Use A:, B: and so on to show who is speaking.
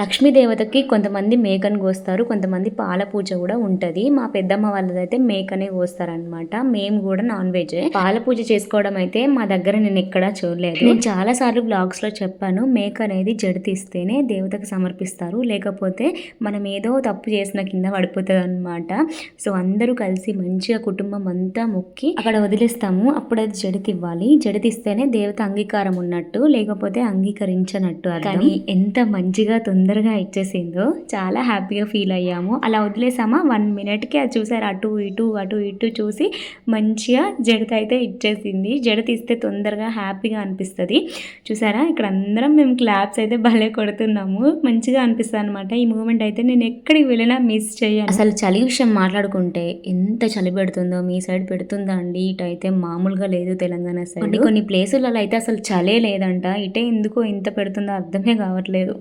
A: లక్ష్మీదేవతకి కొంతమంది మేకను కోస్తారు కొంతమంది పాల పూజ కూడా ఉంటది. మా పెద్దమ్మ వాళ్ళదైతే మేకనే కోస్తారనమాట మేము కూడా నాన్ వెజ్. పాల పూజ చేసుకోవడం అయితే మా దగ్గర నేను ఎక్కడా చూడలేదు. నేను చాలా సార్లు బ్లాగ్స్లో చెప్పాను మేక అనేది జడ తీస్తేనే దేవతకు సమర్పిస్తారు. లేకపోతే మనం ఏదో తప్పు చేసిన కింద పడిపోతుంది అనమాట సో అందరూ కలిసి మంచిగా కుటుంబం అంతా మొక్కి అక్కడ వదిలేస్తాము. అప్పుడు అది జడితివ్వాలి జడితిస్తేనే దేవత అంగీకారం ఉన్నట్టు లేకపోతే అంగీకరించనట్టు అర్థం. కానీ ఎంత మంచిగా తొందరగా ఇచ్చేసిందో చాలా హ్యాపీగా ఫీల్ అయ్యాము. అలా వదిలేసామా? వన్ మినిట్కి అది చూసారు. అటు ఇటు అటు ఇటు చూసి మంచిగా జడత అయితే ఇచ్చేసింది. జడ తీస్తే తొందరగా హ్యాపీగా అనిపిస్తుంది. చూసారా? ఇక్కడ అందరం మేము క్లాప్స్ అయితే భలే కొడుతున్నాము. మంచిగా అనిపిస్తుంది అనమాట ఈ మూమెంట్ అయితే నేను ఎక్కడికి వెళ్ళినా మిస్ చేయను. అసలు చలి విషయం మాట్లాడుకుంటే ఎంత చలి పెడుతుందో మీ సైడ్ పెడుతుందా అండి? ఇటు అయితే మామూలుగా లేదు తెలంగాణ సైడ్. కొన్ని కొన్ని ప్లేసులలో అయితే అసలు చలే లేదంట. ఇటే ఎందుకో ఇంత పెడుతుందో అర్థమే కావట్లేదు.